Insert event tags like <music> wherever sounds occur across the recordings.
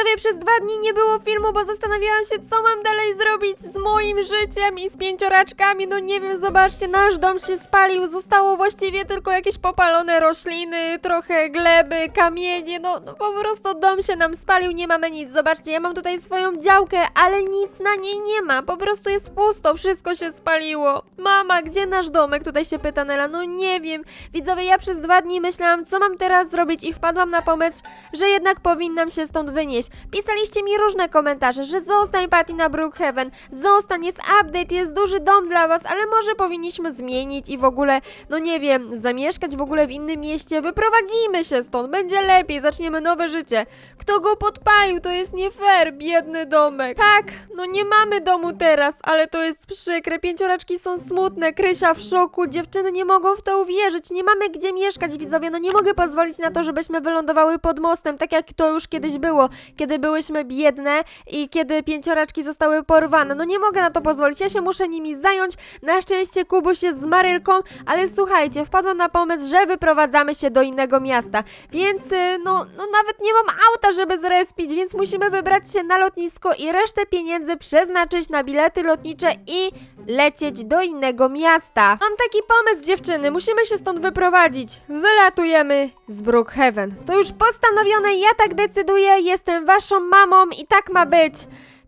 Widzowie, przez dwa dni nie było filmu, bo zastanawiałam się, co mam dalej zrobić z moim życiem i z pięcioraczkami. No nie wiem, zobaczcie, nasz dom się spalił, zostało właściwie tylko jakieś popalone rośliny, trochę gleby, kamienie, no, no po prostu dom się nam spalił, nie mamy nic. Zobaczcie, ja mam tutaj swoją działkę, ale nic na niej nie ma, po prostu jest pusto, wszystko się spaliło. Mama, gdzie nasz domek? Tutaj się pyta Nela, no nie wiem. Widzowie, ja przez dwa dni myślałam, co mam teraz zrobić i wpadłam na pomysł, że jednak powinnam się stąd wynieść. Pisaliście mi różne komentarze, że zostań Patty na Brookhaven, zostań, jest update, jest duży dom dla was, ale może powinniśmy zmienić i w ogóle, no nie wiem, zamieszkać w ogóle w innym mieście, wyprowadzimy się stąd, będzie lepiej, zaczniemy nowe życie. Kto go podpalił, to jest nie fair, biedny domek. Tak, no nie mamy domu teraz, ale to jest przykre, pięcioraczki są smutne, Krysia w szoku, dziewczyny nie mogą w to uwierzyć, nie mamy gdzie mieszkać, widzowie, no nie mogę pozwolić na to, żebyśmy wylądowały pod mostem, tak jak to już kiedyś było, kiedy byłyśmy biedne i kiedy pięcioraczki zostały porwane, no nie mogę na to pozwolić, ja się muszę nimi zająć, na szczęście Kubuś jest z Marylką, ale słuchajcie, wpadłam na pomysł, że wyprowadzamy się do innego miasta, więc y, no, no nawet nie mam auta, żeby zrespić, więc musimy wybrać się na lotnisko i resztę pieniędzy przeznaczyć na bilety lotnicze i lecieć do innego miasta. Mam taki pomysł, dziewczyny, musimy się stąd wyprowadzić. Wylatujemy z Brookhaven. To już postanowione, ja tak decyduję, jestem waszą mamą i tak ma być.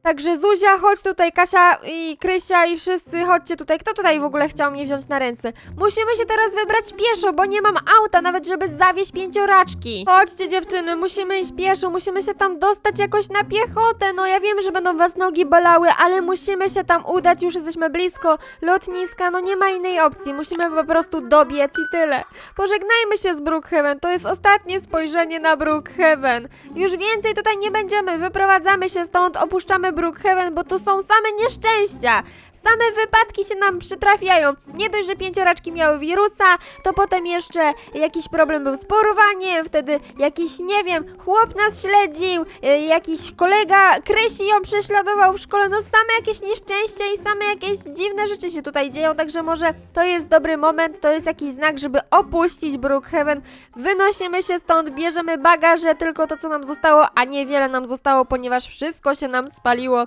Także Zuzia, chodź tutaj, Kasia i Krysia i wszyscy, chodźcie tutaj. Kto tutaj w ogóle chciał mnie wziąć na ręce? Musimy się teraz wybrać pieszo, bo nie mam auta, nawet żeby zawieźć pięcioraczki. Chodźcie dziewczyny, musimy iść pieszo, musimy się tam dostać jakoś na piechotę. No ja wiem, że będą was nogi bolały, ale musimy się tam udać, już jesteśmy blisko lotniska, no nie ma innej opcji. Musimy po prostu dobiec i tyle. Pożegnajmy się z Brookhaven, to jest ostatnie spojrzenie na Brookhaven. Już więcej tutaj nie będziemy, wyprowadzamy się stąd, opuszczamy Brookhaven, bo tu są same nieszczęścia. Same wypadki się nam przytrafiają. Nie dość, że pięcioraczki miały wirusa, to potem jeszcze jakiś problem był z porwaniem, wtedy jakiś, nie wiem, chłop nas śledził, y, jakiś kolega Krysi ją prześladował w szkole, no same jakieś nieszczęścia i same jakieś dziwne rzeczy się tutaj dzieją, także może to jest dobry moment, to jest jakiś znak, żeby opuścić Brookhaven. Wynosimy się stąd, bierzemy bagaże, tylko to, co nam zostało, a niewiele nam zostało, ponieważ wszystko się nam spaliło.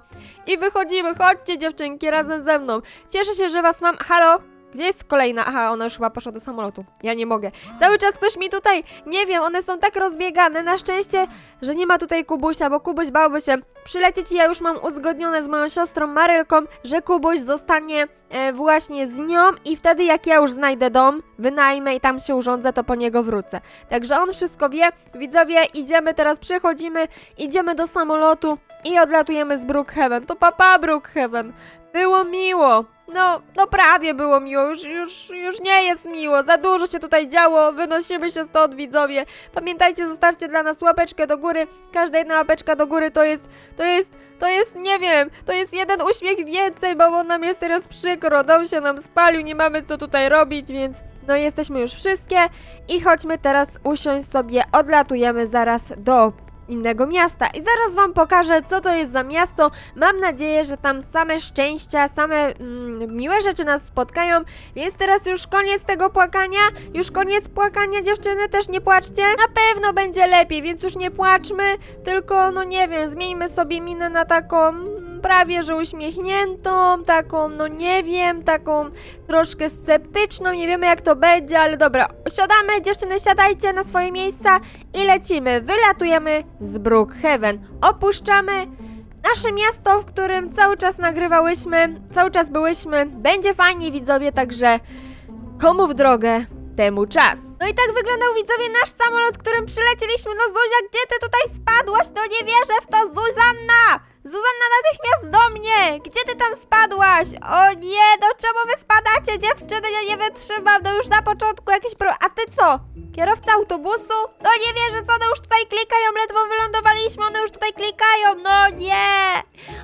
I wychodzimy, chodźcie dziewczynki, razem ze mną. Cieszę się, że was mam. Halo? Gdzie jest kolejna? Aha, ona już chyba poszła do samolotu. Ja nie mogę. Cały czas ktoś mi tutaj, nie wiem, one są tak rozbiegane. Na szczęście, że nie ma tutaj Kubusia, bo Kubuś bałby się przylecieć i ja już mam uzgodnione z moją siostrą Marylką, że Kubuś zostanie e, właśnie z nią i wtedy jak ja już znajdę dom, wynajmę i tam się urządzę, to po niego wrócę. Także on wszystko wie. Widzowie, idziemy teraz, przechodzimy, idziemy do samolotu i odlatujemy z Brookhaven. To papa Brookhaven. Było miło. No, no prawie było miło, już, już, już nie jest miło, za dużo się tutaj działo, wynosimy się stąd widzowie. Pamiętajcie, zostawcie dla nas łapeczkę do góry, każda jedna łapeczka do góry to jest, to jest, to jest, nie wiem, to jest jeden uśmiech więcej, bo nam jest teraz przykro, dom się nam spalił, nie mamy co tutaj robić, więc no jesteśmy już wszystkie. I chodźmy teraz usiąść sobie, odlatujemy zaraz do innego miasta i zaraz wam pokażę, co to jest za miasto. Mam nadzieję, że tam same szczęścia, same mm, miłe rzeczy nas spotkają, więc teraz już koniec tego płakania, już koniec płakania, dziewczyny, też nie płaczcie. Na pewno będzie lepiej, więc już nie płaczmy, tylko no nie wiem, zmieńmy sobie minę na taką prawie, że uśmiechniętą, taką, no nie wiem, taką troszkę sceptyczną, nie wiemy jak to będzie, ale dobra, siadamy, dziewczyny, siadajcie na swoje miejsca i lecimy, wylatujemy z Brookhaven, opuszczamy nasze miasto, w którym cały czas nagrywałyśmy, cały czas byłyśmy, będzie fajnie widzowie, także komu w drogę, temu czas. No i tak wyglądał widzowie nasz samolot, którym przylecieliśmy, no Zuzia, gdzie ty tutaj spadłaś? No nie wierzę w to, Zuzanna! Zuzanna, natychmiast do mnie! Gdzie ty tam spadłaś? O nie, no czemu wy spadacie, dziewczyny? Ja nie wytrzymam, no już na początku jakieś pro... A ty co? Kierowca autobusu? No nie wierzę, co one już tutaj klikają, ledwo wylądowaliśmy, one już tutaj klikają, no nie!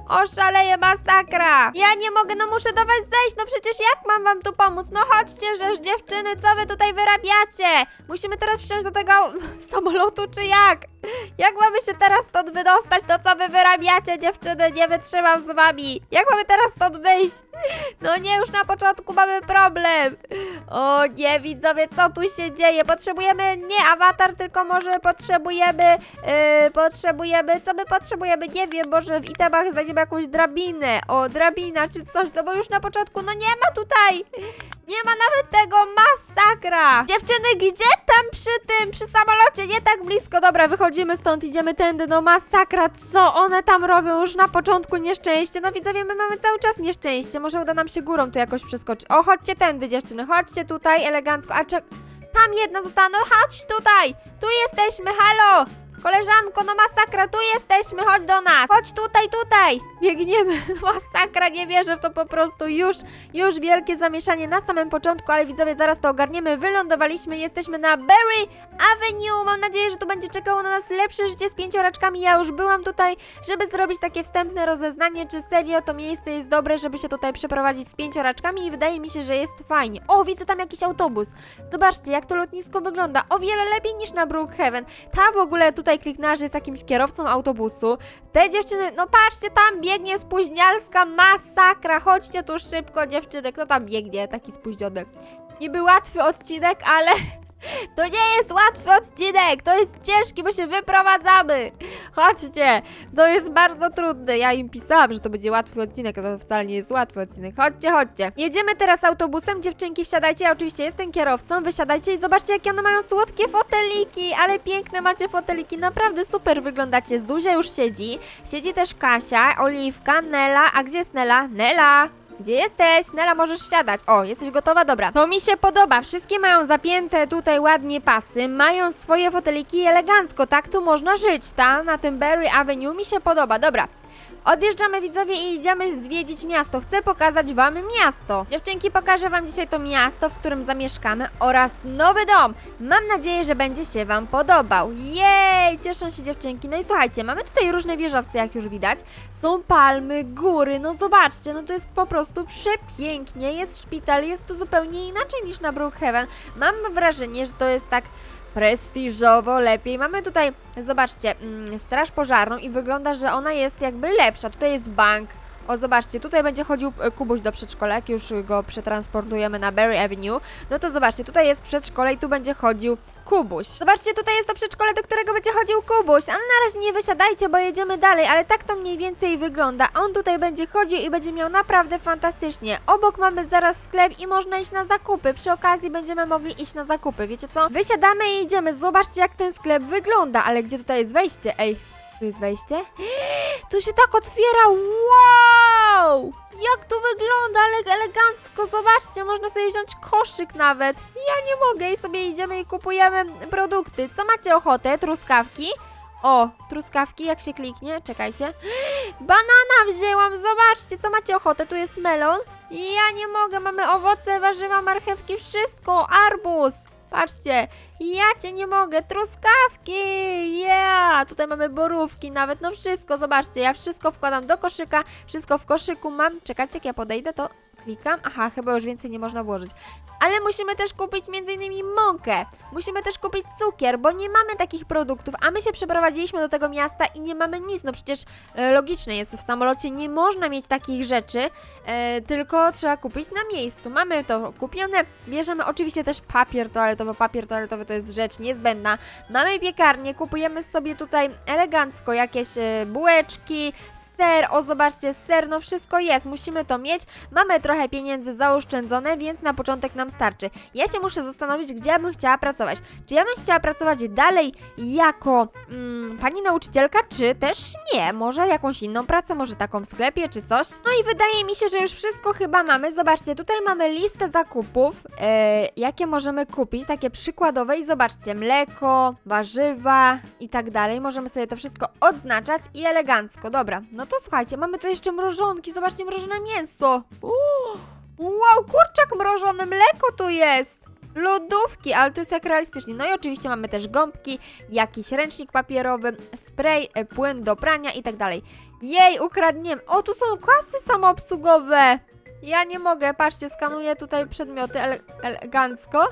Oszaleję masakra! Ja nie mogę, no muszę do was zejść, no przecież jak mam wam tu pomóc? No chodźcie, żeż dziewczyny, co wy tutaj wyrabiacie? Musimy teraz wsiąść do tego <laughs> samolotu, czy jak? <laughs> Jak mamy się teraz stąd wydostać, to co wy wyrabiacie, dziewczyny? Nie wytrzymam z wami. Jak mamy teraz stąd wyjść? No nie, już na początku mamy problem. O nie, widzowie, co tu się dzieje? Potrzebujemy nie awatar, tylko może potrzebujemy, yy, potrzebujemy, co my potrzebujemy, nie wiem, może w itemach znajdziemy jakąś drabinę, o, drabina czy coś, no bo już na początku, no nie ma tutaj, nie ma nawet tego, masakra! Dziewczyny, gdzie tam przy tym, przy samolocie, nie tak blisko, dobra, wychodzimy stąd, idziemy tędy, no masakra, co one tam robią? Już na początku nieszczęście, no widzowie, my mamy cały czas nieszczęście, może uda nam się górą tu jakoś przeskoczyć, o, chodźcie tędy, dziewczyny, chodźcie tutaj, elegancko, a czek... Tam jedna została, no chodź tutaj! Tu jesteśmy, halo! Koleżanko, no masakra, tu jesteśmy, chodź do nas! Chodź tutaj, tutaj! Biegniemy, <laughs> masakra, nie wierzę w to po prostu, już, już wielkie zamieszanie na samym początku, ale widzowie, zaraz to ogarniemy, wylądowaliśmy, jesteśmy na Berry Avenue, mam nadzieję, że tu będzie czekało na nas lepsze życie z pięcioraczkami, ja już byłam tutaj, żeby zrobić takie wstępne rozeznanie, czy serio to miejsce jest dobre, żeby się tutaj przeprowadzić z pięcioraczkami i wydaje mi się, że jest fajnie. O, widzę tam jakiś autobus. Zobaczcie, jak to lotnisko wygląda. O wiele lepiej niż na Brookhaven. Ta w ogóle tutaj kliknęła, że jest jakimś kierowcą autobusu. Te dziewczyny, no patrzcie, tam biegnie spóźnialska masakra. Chodźcie tu szybko, dziewczyny. Kto tam biegnie, taki spóźniony? Niby łatwy odcinek, ale to nie jest łatwy odcinek. To jest ciężki, bo się wyprowadzamy. Chodźcie, to jest bardzo trudne. Ja im pisałam, że to będzie łatwy odcinek, a to wcale nie jest łatwy odcinek. Chodźcie, chodźcie. Jedziemy teraz autobusem, dziewczynki wsiadajcie, ja oczywiście jestem kierowcą, wysiadajcie i zobaczcie jakie one mają słodkie foteliki, ale piękne macie foteliki, naprawdę super wyglądacie. Zuzia już siedzi, siedzi też Kasia, Oliwka, Nela, a gdzie jest Nela? Nela! Gdzie jesteś? Nela, możesz wsiadać. O, jesteś gotowa? Dobra. To mi się podoba. Wszystkie mają zapięte tutaj ładnie pasy, mają swoje foteliki elegancko. Tak tu można żyć, ta? Na tym Berry Avenue mi się podoba. Dobra. Odjeżdżamy widzowie i idziemy zwiedzić miasto. Chcę pokazać wam miasto. Dziewczynki, pokażę wam dzisiaj to miasto, w którym zamieszkamy oraz nowy dom. Mam nadzieję, że będzie się wam podobał. Jej, cieszą się dziewczynki. No i słuchajcie, mamy tutaj różne wieżowce, jak już widać. Są palmy, góry, no zobaczcie, no to jest po prostu przepięknie. Jest szpital, jest to zupełnie inaczej niż na Brookhaven. Mam wrażenie, że to jest tak prestiżowo lepiej. Mamy tutaj, zobaczcie, mm, straż pożarną i wygląda, że ona jest jakby lepsza. Tutaj jest bank. O, zobaczcie, tutaj będzie chodził e, Kubuś do przedszkola, jak już go przetransportujemy na Berry Avenue. No to zobaczcie, tutaj jest przedszkole i tu będzie chodził Kubuś. Zobaczcie, tutaj jest to przedszkole, do którego będzie chodził Kubuś. Ale na razie nie wysiadajcie, bo jedziemy dalej, ale tak to mniej więcej wygląda. On tutaj będzie chodził i będzie miał naprawdę fantastycznie. Obok mamy zaraz sklep i można iść na zakupy. Przy okazji będziemy mogli iść na zakupy, wiecie co? Wysiadamy i idziemy. Zobaczcie, jak ten sklep wygląda, ale gdzie tutaj jest wejście? Ej, tu jest wejście? <gasps> Tu się tak otwiera, wow! Jak to wygląda, ale elegancko, zobaczcie, można sobie wziąć koszyk nawet. Ja nie mogę i sobie idziemy i kupujemy produkty. Co macie ochotę? Truskawki? O, truskawki, jak się kliknie, czekajcie. <gasps> Banana wzięłam, zobaczcie, co macie ochotę, tu jest melon. Ja nie mogę, mamy owoce, warzywa, marchewki, wszystko, arbuz. Patrzcie, ja cię nie mogę, truskawki, yeah! Tutaj mamy borówki nawet, no wszystko, zobaczcie, ja wszystko wkładam do koszyka, wszystko w koszyku mam. Czekajcie, jak ja podejdę, to klikam. Aha, chyba już więcej nie można włożyć. Ale musimy też kupić m.in. mąkę. Musimy też kupić cukier, bo nie mamy takich produktów, a my się przeprowadziliśmy do tego miasta i nie mamy nic. No przecież e, logiczne jest, w samolocie nie można mieć takich rzeczy, e, tylko trzeba kupić na miejscu. Mamy to kupione, bierzemy oczywiście też papier toaletowy. Papier toaletowy to jest rzecz niezbędna. Mamy piekarnię, kupujemy sobie tutaj elegancko jakieś e, bułeczki, ser, o zobaczcie, ser, no wszystko jest, musimy to mieć. Mamy trochę pieniędzy zaoszczędzone, więc na początek nam starczy. Ja się muszę zastanowić, gdzie ja bym chciała pracować. Czy ja bym chciała pracować dalej jako mm, pani nauczycielka, czy też nie? Może jakąś inną pracę, może taką w sklepie, czy coś? No i wydaje mi się, że już wszystko chyba mamy. Zobaczcie, tutaj mamy listę zakupów, e, jakie możemy kupić, takie przykładowe i zobaczcie, mleko, warzywa i tak dalej. Możemy sobie to wszystko odznaczać i elegancko. Dobra, no to słuchajcie, mamy tu jeszcze mrożonki, zobaczcie, mrożone mięso. Uuu, wow, kurczak mrożony, mleko tu jest. Lodówki, ale to jest jak realistycznie. No i oczywiście mamy też gąbki, jakiś ręcznik papierowy, spray, e, płyn do prania i tak dalej. Jej, ukradniemy. O, tu są kasy samoobsługowe. Ja nie mogę, patrzcie, skanuję tutaj przedmioty ele elegancko.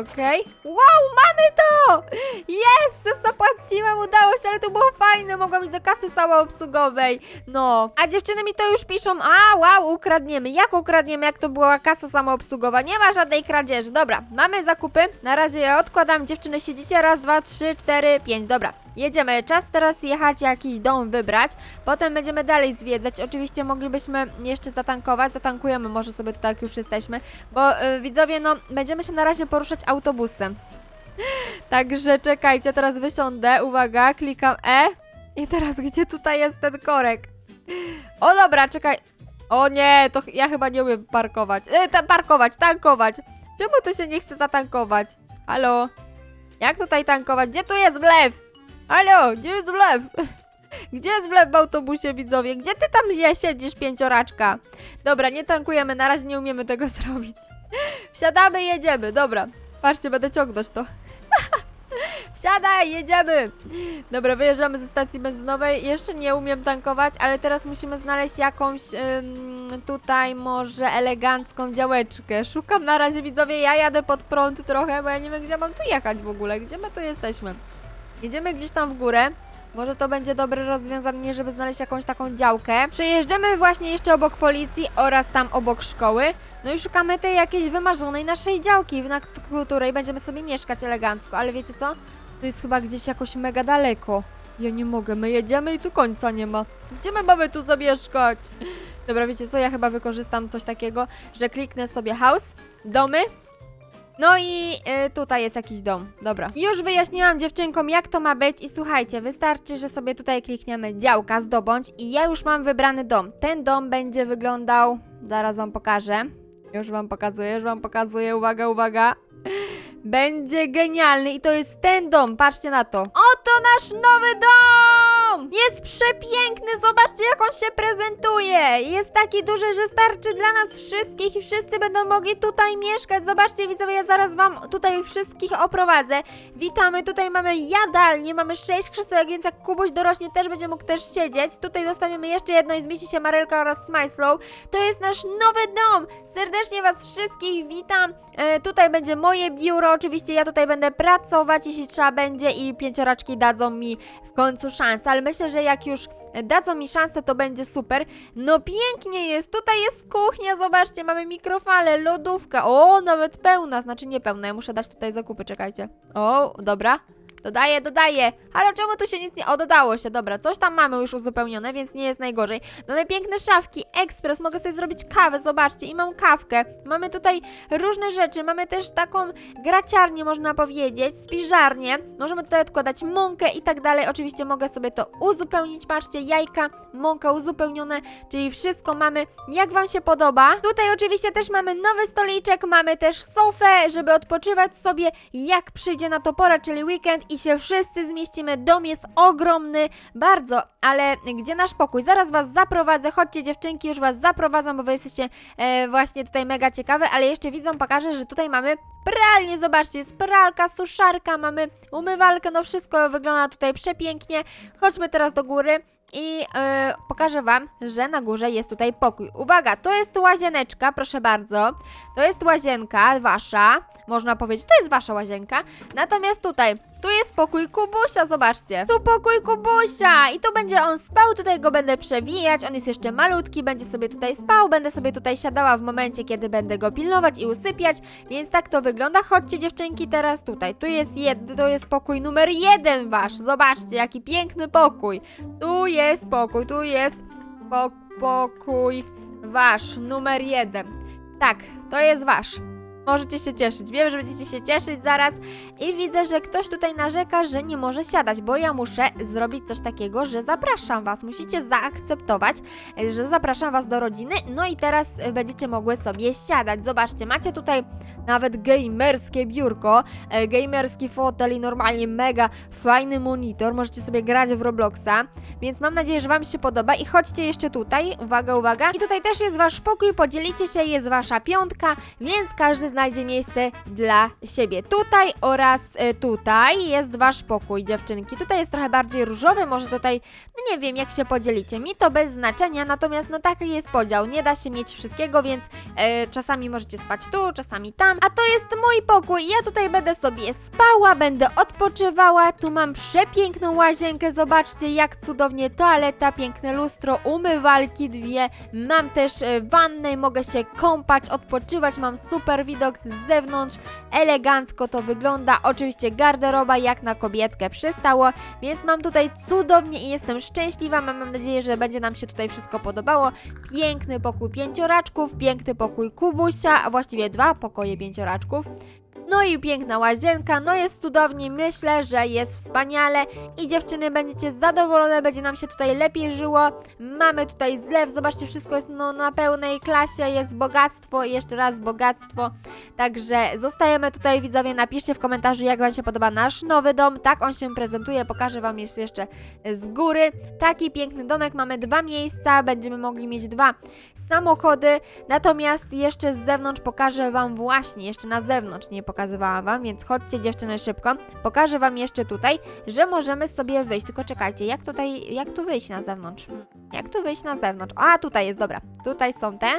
Okej. Wow, mamy to! Jest! Zapłaciłam, udało się, ale to było fajne. Mogłam iść do kasy samoobsługowej. No. A dziewczyny mi to już piszą. A, wow, ukradniemy. Jak ukradniemy, jak to była kasa samoobsługowa? Nie ma żadnej kradzieży. Dobra, mamy zakupy. Na razie je odkładam. Dziewczyny, siedzicie. Raz, dwa, trzy, cztery, pięć. Dobra. Jedziemy. Czas teraz jechać jakiś dom wybrać. Potem będziemy dalej zwiedzać. Oczywiście moglibyśmy jeszcze zatankować. Zatankujemy może sobie tutaj, jak już jesteśmy. Bo y, widzowie, no, będziemy się na razie poruszać autobusem. <laughs> Także czekajcie, teraz wysiądę. Uwaga, klikam E. I teraz gdzie tutaj jest ten korek? O dobra, czekaj. O nie, to ja chyba nie umiem parkować. E, ta, parkować, tankować. Czemu tu się nie chce zatankować? Halo? Jak tutaj tankować? Gdzie tu jest wlew? Halo, gdzie jest wlew? Gdzie jest wlew w autobusie, widzowie? Gdzie ty tam je siedzisz, pięcioraczka? Dobra, nie tankujemy, na razie nie umiemy tego <laughs> zrobić. Wsiadamy, jedziemy, dobra. Patrzcie, będę ciągnąć to. <laughs> Wsiadaj, jedziemy! Dobra, wyjeżdżamy ze stacji benzynowej. Jeszcze nie umiem tankować, ale teraz musimy znaleźć jakąś ym, tutaj może elegancką działeczkę. Szukam na razie, widzowie, ja jadę pod prąd trochę, bo ja nie wiem, gdzie mam tu jechać w ogóle. Gdzie my tu jesteśmy? Jedziemy gdzieś tam w górę. Może to będzie dobre rozwiązanie, żeby znaleźć jakąś taką działkę. Przejeżdżamy właśnie jeszcze obok policji oraz tam obok szkoły. No i szukamy tej jakiejś wymarzonej naszej działki, na której będziemy sobie mieszkać elegancko. Ale wiecie co? To jest chyba gdzieś jakoś mega daleko. Ja nie mogę, my jedziemy i tu końca nie ma. Gdzie my mamy tu zamieszkać? Dobra, wiecie co? Ja chyba wykorzystam coś takiego, że kliknę sobie house, domy. No i y, tutaj jest jakiś dom. Dobra. Już wyjaśniłam dziewczynkom, jak to ma być i słuchajcie, wystarczy, że sobie tutaj klikniemy działka, zdobądź i ja już mam wybrany dom. Ten dom będzie wyglądał... Zaraz wam pokażę. Już wam pokazuję, już wam pokazuję. Uwaga, uwaga. Będzie genialny i to jest ten dom, patrzcie na to. Oto nasz nowy dom! Jest przepiękny, zobaczcie jak on się prezentuje. Jest taki duży, że starczy dla nas wszystkich i wszyscy będą mogli tutaj mieszkać. Zobaczcie widzowie, ja zaraz wam tutaj wszystkich oprowadzę. Witamy, tutaj mamy jadalnię, mamy sześć krzesełek, więc jak Kubuś dorośnie też będzie mógł też siedzieć. Tutaj dostaniemy jeszcze jedno i zmieści się Marelka oraz Smyslow. To jest nasz nowy dom. Serdecznie was wszystkich witam. E, tutaj będzie moje biuro, oczywiście ja tutaj będę pracować, jeśli trzeba będzie i pięcioraczki dadzą mi w końcu szansę, ale myślę, że jak już dadzą mi szansę, to będzie super. No pięknie jest, tutaj jest kuchnia, zobaczcie, mamy mikrofale, lodówka, o, nawet pełna, znaczy nie pełna, ja muszę dać tutaj zakupy, czekajcie. O, dobra. Dodaję, dodaję. Ale czemu tu się nic nie... O, dodało się, dobra. Coś tam mamy już uzupełnione, więc nie jest najgorzej. Mamy piękne szafki, ekspres, mogę sobie zrobić kawę, zobaczcie. I mam kawkę. Mamy tutaj różne rzeczy. Mamy też taką graciarnię, można powiedzieć, spiżarnię. Możemy tutaj odkładać mąkę i tak dalej. Oczywiście mogę sobie to uzupełnić. Patrzcie, jajka, mąka uzupełnione, czyli wszystko mamy, jak Wam się podoba. Tutaj oczywiście też mamy nowy stoliczek, mamy też sofę, żeby odpoczywać sobie, jak przyjdzie na to pora, czyli weekend i się wszyscy zmieścimy. Dom jest ogromny, bardzo, ale gdzie nasz pokój? Zaraz Was zaprowadzę, chodźcie dziewczynki, już Was zaprowadzam, bo Wy jesteście e, właśnie tutaj mega ciekawe, ale jeszcze widzom pokażę, że tutaj mamy pralnię, zobaczcie, jest pralka, suszarka, mamy umywalkę, no wszystko wygląda tutaj przepięknie. Chodźmy teraz do góry i e, pokażę Wam, że na górze jest tutaj pokój. Uwaga, to jest łazieneczka, proszę bardzo. To jest łazienka wasza, można powiedzieć, to jest wasza łazienka. Natomiast tutaj, tu jest pokój Kubusia, zobaczcie. Tu pokój Kubusia i tu będzie on spał, tutaj go będę przewijać, on jest jeszcze malutki, będzie sobie tutaj spał, będę sobie tutaj siadała w momencie, kiedy będę go pilnować i usypiać, więc tak to wygląda. Chodźcie dziewczynki teraz tutaj, tu jest, jed, to jest pokój numer jeden wasz, zobaczcie, jaki piękny pokój. Tu jest pokój, tu jest po, pokój wasz, numer jeden. Tak, to jest wasz. Możecie się cieszyć. Wiem, że będziecie się cieszyć zaraz. I widzę, że ktoś tutaj narzeka, że nie może siadać, bo ja muszę zrobić coś takiego, że zapraszam was. Musicie zaakceptować, że zapraszam was do rodziny. No i teraz będziecie mogły sobie siadać. Zobaczcie, macie tutaj nawet gamerskie biurko, e, gamerski fotel i normalnie mega fajny monitor. Możecie sobie grać w Robloxa. Więc mam nadzieję, że Wam się podoba i chodźcie jeszcze tutaj, uwaga, uwaga. I tutaj też jest Wasz pokój, podzielicie się, jest Wasza piątka, więc każdy znajdzie miejsce dla siebie. Tutaj oraz e, tutaj jest wasz pokój, dziewczynki. Tutaj jest trochę bardziej różowy, może tutaj, no nie wiem, jak się podzielicie. Mi to bez znaczenia, natomiast no taki jest podział. Nie da się mieć wszystkiego, więc e, czasami możecie spać tu, czasami tam. A to jest mój pokój. Ja tutaj będę sobie spała, będę odpoczywała. Tu mam przepiękną łazienkę. Zobaczcie, jak cudownie toaleta, piękne lustro, umywalki dwie. Mam też e, wannę, mogę się kąpać, odpoczywać. Mam super widok z zewnątrz. Elegancko to wygląda. Oczywiście garderoba jak na kobietkę przystało, więc mam tutaj cudownie i jestem szczęśliwa. Mam, mam nadzieję, że będzie nam się tutaj wszystko podobało. Piękny pokój pięcioraczków, piękny pokój Kubusia, a właściwie dwa pokoje pięcioraczków. No i piękna łazienka, no jest cudownie, myślę, że jest wspaniale. I dziewczyny będziecie zadowolone, będzie nam się tutaj lepiej żyło. Mamy tutaj zlew, zobaczcie, wszystko jest no, na pełnej klasie, jest bogactwo. I jeszcze raz bogactwo. Także zostajemy tutaj, widzowie, napiszcie w komentarzu, jak Wam się podoba nasz nowy dom. Tak on się prezentuje, pokażę Wam jeszcze, z góry. Taki piękny domek, mamy dwa miejsca, będziemy mogli mieć dwa samochody, natomiast jeszcze z zewnątrz pokażę Wam właśnie, jeszcze na zewnątrz nie pokazywałam Wam, więc chodźcie dziewczyny szybko. Pokażę Wam jeszcze tutaj, że możemy sobie wyjść, tylko czekajcie, jak tutaj, jak tu wyjść na zewnątrz? Jak tu wyjść na zewnątrz? A, tutaj jest, dobra, tutaj są te,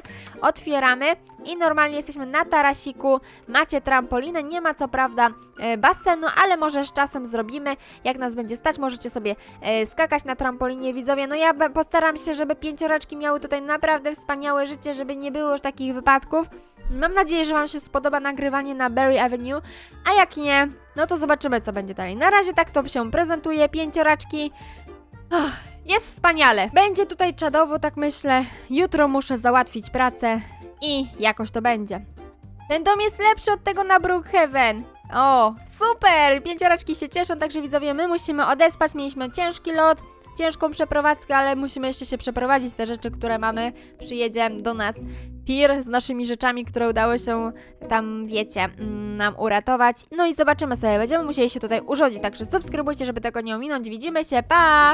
otwieramy i normalnie jesteśmy na tarasiku, macie trampolinę, nie ma co prawda e, basenu, ale może z czasem zrobimy, jak nas będzie stać, możecie sobie e, skakać na trampolinie, widzowie, no ja postaram się, żeby pięcioraczki miały tutaj naprawdę wspaniałe życie, żeby nie było już takich wypadków. Mam nadzieję, że Wam się spodoba nagrywanie na Berry Avenue, a jak nie, no to zobaczymy, co będzie dalej. Na razie tak to się prezentuje, pięcioraczki. Ach, jest wspaniale. Będzie tutaj czadowo, tak myślę. Jutro muszę załatwić pracę i jakoś to będzie. Ten dom jest lepszy od tego na Brookhaven. O, super! Pięcioraczki się cieszą, także widzowie, my musimy odespać. Mieliśmy ciężki lot, ciężką przeprowadzkę, ale musimy jeszcze się przeprowadzić. Te rzeczy, które mamy, przyjedzie do nas tir z naszymi rzeczami, które udało się tam, wiecie, mm, nam uratować. No i zobaczymy sobie, będziemy musieli się tutaj urządzić, także subskrybujcie, żeby tego nie ominąć. Widzimy się, pa!